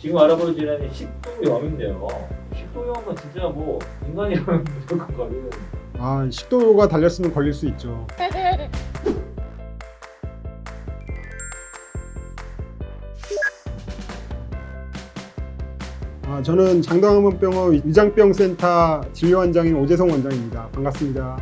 지금 알아보는 질환이 식도염인데요. 식도염은 진짜 뭐 인간이라면 무조건 걸리는 아 식도가 달렸으면 걸릴 수 있죠. 아, 저는 장동항문병원 위장병센터 진료원장인 오재성 원장입니다. 반갑습니다.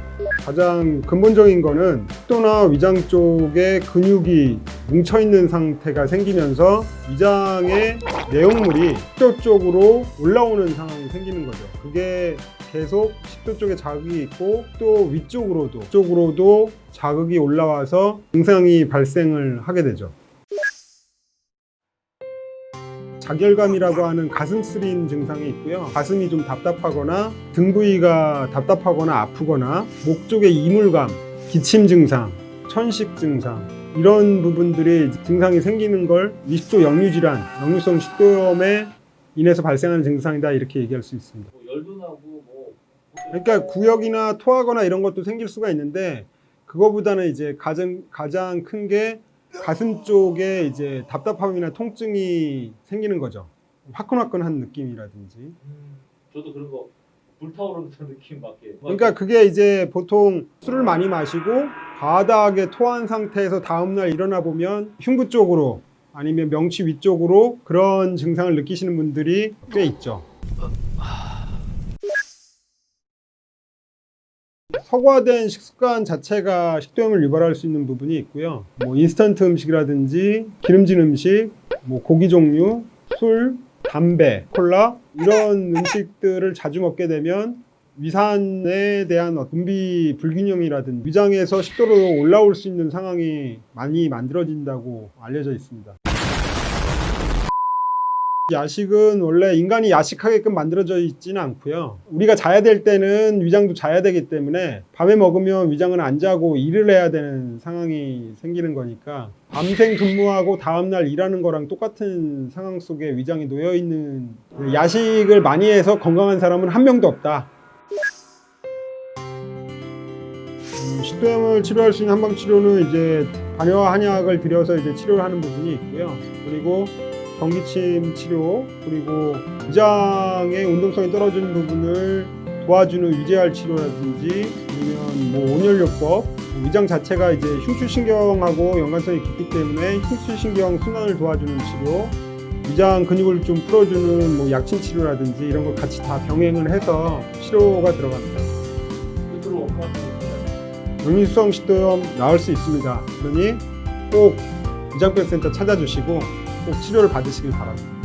가장 근본적인 거는 식도나 위장 쪽에 근육이 뭉쳐 있는 상태가 생기면서 위장의 내용물이 식도 쪽으로 올라오는 상황이 생기는 거죠. 그게 계속 식도 쪽에 자극이 있고 또 위쪽으로도 쪽으로도 자극이 올라와서 증상이 발생을 하게 되죠. 자결감이라고 하는 가슴 쓰린 증상이 있고요. 가슴이 좀 답답하거나 등 부위가 답답하거나 아프거나 목 쪽에 이물감, 기침 증상, 천식 증상 이런 부분들이 증상이 생기는 걸 위식도 역류 질환, 역류성 식도염에 인해서 발생하는 증상이다 이렇게 얘기할 수 있습니다. 뭐 열도 나고 뭐 그러니까 구역이나 토하거나 이런 것도 생길 수가 있는데 그거보다는 이제 가장 가장 큰 게 가슴 쪽에 이제 답답함이나 통증이 생기는 거죠. 화끈화끈한 느낌이라든지. 음, 저도 그런 거 불타오르는 느낌 밖에. 그러니까 그게 이제 보통 술을 많이 마시고 과다하게 토한 상태에서 다음날 일어나 보면 흉부 쪽으로 아니면 명치 위쪽으로 그런 증상을 느끼시는 분들이 꽤 있죠. 서구화된 식습관 자체가 식도염을 유발할 수 있는 부분이 있고요. 뭐 인스턴트 음식이라든지 기름진 음식, 뭐 고기 종류, 술, 담배, 콜라 이런 음식들을 자주 먹게 되면 위산에 대한 분비 불균형이라든지 위장에서 식도로 올라올 수 있는 상황이 많이 만들어진다고 알려져 있습니다. 야식은 원래 인간이 야식하게끔 만들어져 있지는 않고요. 우리가 자야 될 때는 위장도 자야 되기 때문에 밤에 먹으면 위장은 안 자고 일을 해야 되는 상황이 생기는 거니까 밤생 근무하고 다음날 일하는 거랑 똑같은 상황 속에 위장이 놓여 있는 야식을 많이 해서 건강한 사람은 한 명도 없다. 음, 식도염을 치료할 수 있는 한방 치료는 이제 반려와 한약을 들여서 이제 치료를 하는 부분이 있고요. 그리고 전기침 치료 그리고 위장의 운동성이 떨어지는 부분을 도와주는 유재활 치료라든지 아니면 뭐 온열요법 위장 자체가 이제 흉추신경하고 연관성이 깊기 때문에 흉추신경 순환을 도와주는 치료 위장 근육을 좀 풀어주는 뭐 약침 치료라든지 이런 걸 같이 다 병행을 해서 치료가 들어갑니다. 엄마한테 역류성 식도염 나을 수 있습니다. 그러니 꼭 위장병센터 찾아주시고 꼭 치료를 받으시길 바랍니다.